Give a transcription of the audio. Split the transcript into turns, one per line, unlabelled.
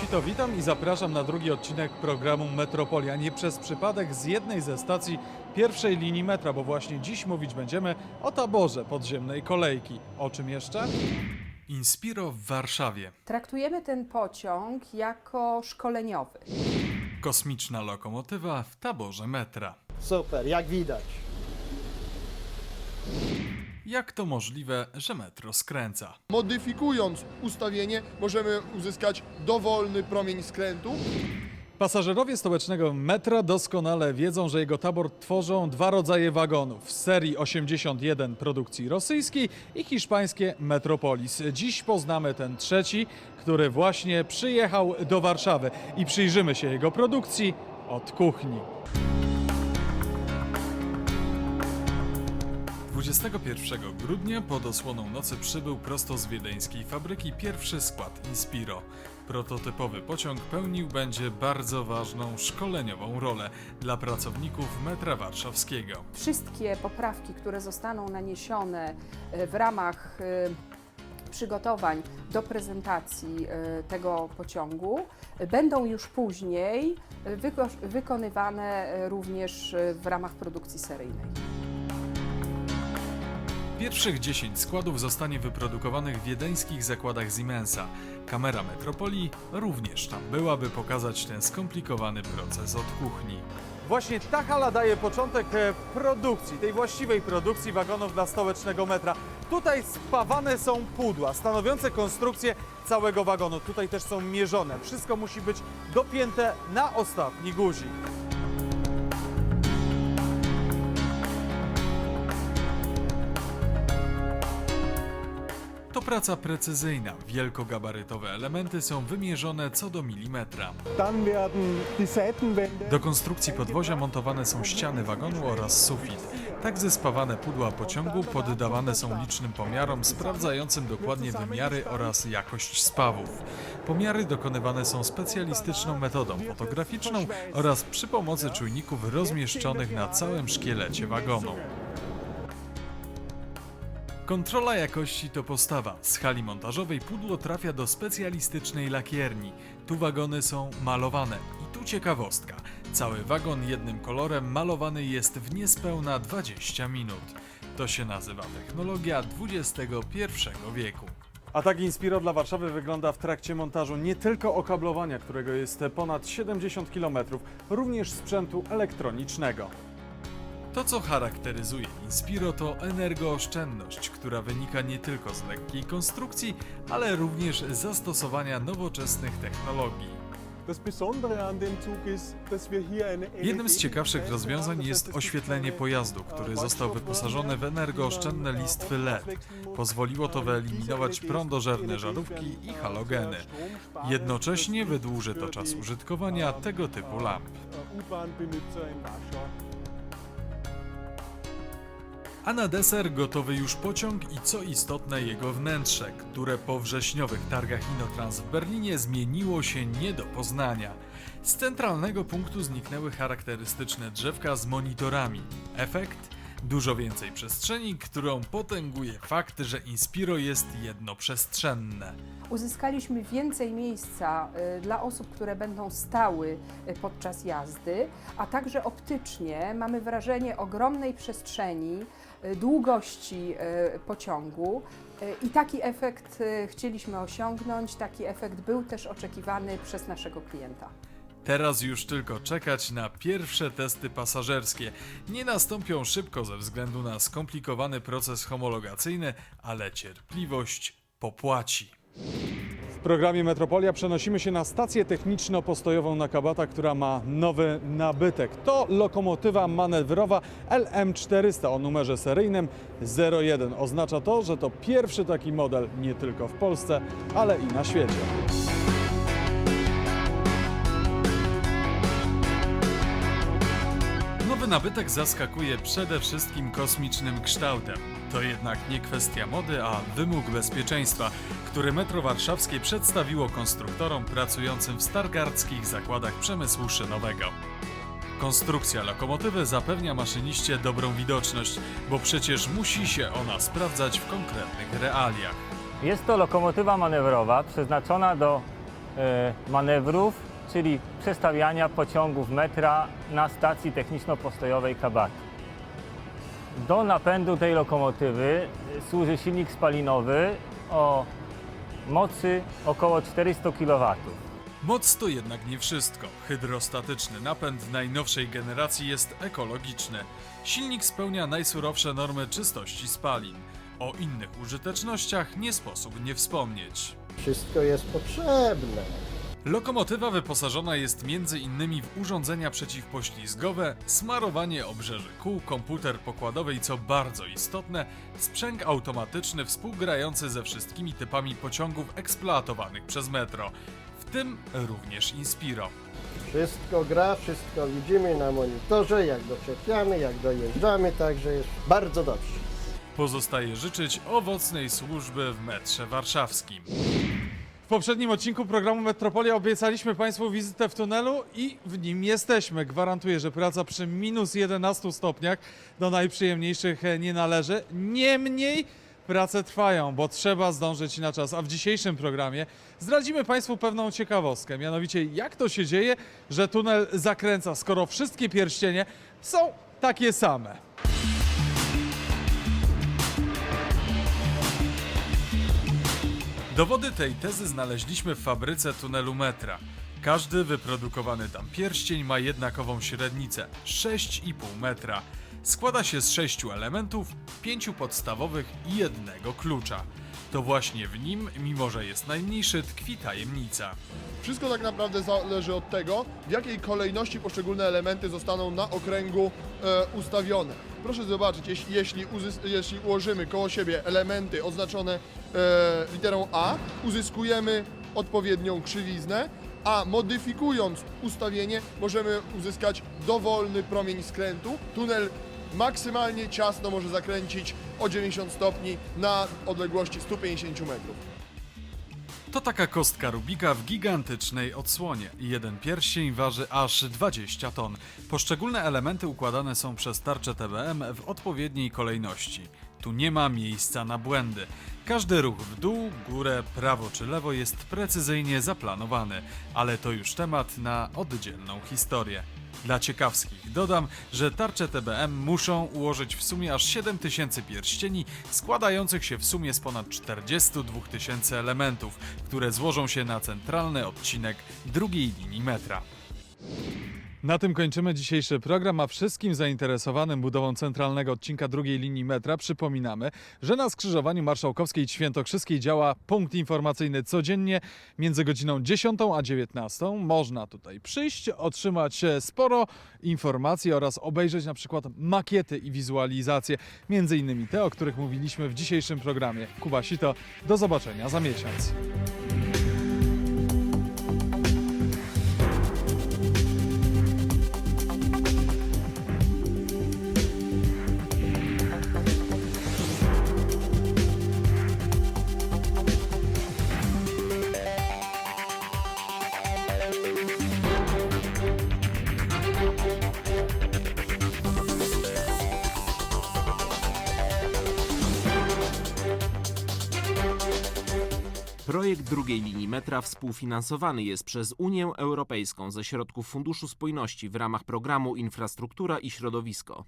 Sito, witam i zapraszam na drugi odcinek programu Metropolia. Nie przez przypadek z jednej ze stacji pierwszej linii metra, bo właśnie dziś mówić będziemy o taborze podziemnej kolejki. O czym jeszcze? Inspiro w Warszawie.
Traktujemy ten pociąg jako szkoleniowy.
Kosmiczna lokomotywa w taborze metra.
Super, jak widać.
Jak to możliwe, że metro skręca?
Modyfikując ustawienie możemy uzyskać dowolny promień skrętu.
Pasażerowie stołecznego metra doskonale wiedzą, że jego tabor tworzą dwa rodzaje wagonów. Serii 81 produkcji rosyjskiej i hiszpańskie Metropolis. Dziś poznamy ten trzeci, który właśnie przyjechał do Warszawy i przyjrzymy się jego produkcji od kuchni. 21 grudnia pod osłoną nocy przybył prosto z wiedeńskiej fabryki pierwszy skład Inspiro. Prototypowy pociąg pełnił będzie bardzo ważną szkoleniową rolę dla pracowników metra warszawskiego.
Wszystkie poprawki, które zostaną naniesione e, w ramach e, przygotowań do prezentacji e, tego pociągu, będą już później wyko- wykonywane również w ramach produkcji seryjnej.
Pierwszych 10 składów zostanie wyprodukowanych w wiedeńskich zakładach Siemensa. Kamera Metropolii również tam była, by pokazać ten skomplikowany proces od kuchni. Właśnie ta hala daje początek e, produkcji, tej właściwej produkcji wagonów dla stołecznego metra. Tutaj spawane są pudła, stanowiące konstrukcję całego wagonu. Tutaj też są mierzone. Wszystko musi być dopięte na ostatni guzik. Praca precyzyjna. Wielkogabarytowe elementy są wymierzone co do milimetra. Do konstrukcji podwozia montowane są ściany wagonu oraz sufit. Tak zespawane pudła pociągu poddawane są licznym pomiarom sprawdzającym dokładnie wymiary oraz jakość spawów. Pomiary dokonywane są specjalistyczną metodą fotograficzną oraz przy pomocy czujników rozmieszczonych na całym szkielecie wagonu. Kontrola jakości to postawa. Z hali montażowej pudło trafia do specjalistycznej lakierni. Tu wagony są malowane. I tu ciekawostka. Cały wagon jednym kolorem malowany jest w niespełna 20 minut. To się nazywa technologia XXI wieku. A tak Inspiro dla Warszawy wygląda w trakcie montażu nie tylko okablowania, którego jest ponad 70 km, również sprzętu elektronicznego. To, co charakteryzuje Inspiro, to energooszczędność, która wynika nie tylko z lekkiej konstrukcji, ale również z zastosowania nowoczesnych technologii. Jednym z ciekawszych rozwiązań jest oświetlenie pojazdu, który został wyposażony w energooszczędne listwy LED. Pozwoliło to wyeliminować prądożerne żarówki i halogeny. Jednocześnie wydłuży to czas użytkowania tego typu lamp. A na deser gotowy już pociąg i co istotne jego wnętrze, które po wrześniowych targach Inotrans w Berlinie zmieniło się nie do poznania. Z centralnego punktu zniknęły charakterystyczne drzewka z monitorami. Efekt? Dużo więcej przestrzeni, którą potęguje fakt, że Inspiro jest jednoprzestrzenne.
Uzyskaliśmy więcej miejsca y, dla osób, które będą stały y, podczas jazdy, a także optycznie mamy wrażenie ogromnej przestrzeni, długości y, pociągu. y, I taki efekt chcieliśmy osiągnąć, taki efekt był też oczekiwany przez naszego klienta.
Teraz już tylko czekać na pierwsze testy pasażerskie. Nie nastąpią szybko ze względu na skomplikowany proces homologacyjny, ale cierpliwość popłaci. W programie Metropolia przenosimy się na stację techniczno-postojową na Kabata, która ma nowy nabytek. To lokomotywa manewrowa LM400 o numerze seryjnym 01. Oznacza to, że to pierwszy taki model nie tylko w Polsce, ale i na świecie. Nowy nabytek zaskakuje przede wszystkim kosmicznym kształtem. To jednak nie kwestia mody, a wymóg bezpieczeństwa, który Metro Warszawskie przedstawiło konstruktorom pracującym w stargardzkich zakładach przemysłu szynowego. Konstrukcja lokomotywy zapewnia maszyniście dobrą widoczność, bo przecież musi się ona sprawdzać w konkretnych realiach.
Jest to lokomotywa manewrowa przeznaczona do e, manewrów, czyli przestawiania pociągów metra na stacji techniczno-postojowej Kabaty. Do napędu tej lokomotywy służy silnik spalinowy o mocy około 400 kW.
Moc to jednak nie wszystko. Hydrostatyczny napęd najnowszej generacji jest ekologiczny. Silnik spełnia najsurowsze normy czystości spalin. O innych użytecznościach nie sposób nie wspomnieć.
Wszystko jest potrzebne.
Lokomotywa wyposażona jest m.in. w urządzenia przeciwpoślizgowe, smarowanie obrzeży kół, komputer pokładowy i co bardzo istotne, sprzęg automatyczny współgrający ze wszystkimi typami pociągów eksploatowanych przez metro, w tym również Inspiro.
Wszystko gra, wszystko widzimy na monitorze, jak doczepiamy, jak dojeżdżamy, także jest bardzo dobrze.
Pozostaje życzyć owocnej służby w metrze warszawskim. Poprzednim odcinku programu Metropolia obiecaliśmy Państwu wizytę w tunelu i w nim jesteśmy. Gwarantuję, że praca przy minus 11 stopniach do najprzyjemniejszych nie należy. Niemniej prace trwają, bo trzeba zdążyć na czas. A w dzisiejszym programie zdradzimy Państwu pewną ciekawostkę. Mianowicie, jak to się dzieje, że tunel zakręca, skoro wszystkie pierścienie są takie same. Dowody tej tezy znaleźliśmy w fabryce tunelu metra. Każdy wyprodukowany tam pierścień ma jednakową średnicę 6,5 metra. Składa się z sześciu elementów, pięciu podstawowych i jednego klucza. To właśnie w nim, mimo że jest najmniejszy, tkwi tajemnica.
Wszystko tak naprawdę zależy od tego, w jakiej kolejności poszczególne elementy zostaną na okręgu e, ustawione. Proszę zobaczyć, jeśli, jeśli, jeśli ułożymy koło siebie elementy oznaczone e, literą A, uzyskujemy odpowiednią krzywiznę, a modyfikując ustawienie możemy uzyskać dowolny promień skrętu. Tunel maksymalnie ciasno może zakręcić o 90 stopni na odległości 150 metrów.
To taka kostka Rubika w gigantycznej odsłonie. Jeden pierścień waży aż 20 ton. Poszczególne elementy układane są przez tarczę TBM w odpowiedniej kolejności. Tu nie ma miejsca na błędy. Każdy ruch w dół, górę, prawo czy lewo jest precyzyjnie zaplanowany, ale to już temat na oddzielną historię. Dla ciekawskich dodam, że tarcze TBM muszą ułożyć w sumie aż 7000 pierścieni, składających się w sumie z ponad 42 tysięcy elementów, które złożą się na centralny odcinek drugiej linii metra. Na tym kończymy dzisiejszy program, a wszystkim zainteresowanym budową centralnego odcinka drugiej linii metra przypominamy, że na skrzyżowaniu Marszałkowskiej i Świętokrzyskiej działa punkt informacyjny codziennie między godziną 10 a 19. Można tutaj przyjść, otrzymać e, sporo informacji oraz obejrzeć na przykład makiety i wizualizacje, między innymi te, o których mówiliśmy w dzisiejszym programie. Kuba Sito, do zobaczenia za miesiąc.
Projekt drugiej linii metra współfinansowany jest przez Unię Europejską ze środków Funduszu Spójności w ramach programu Infrastruktura i Środowisko.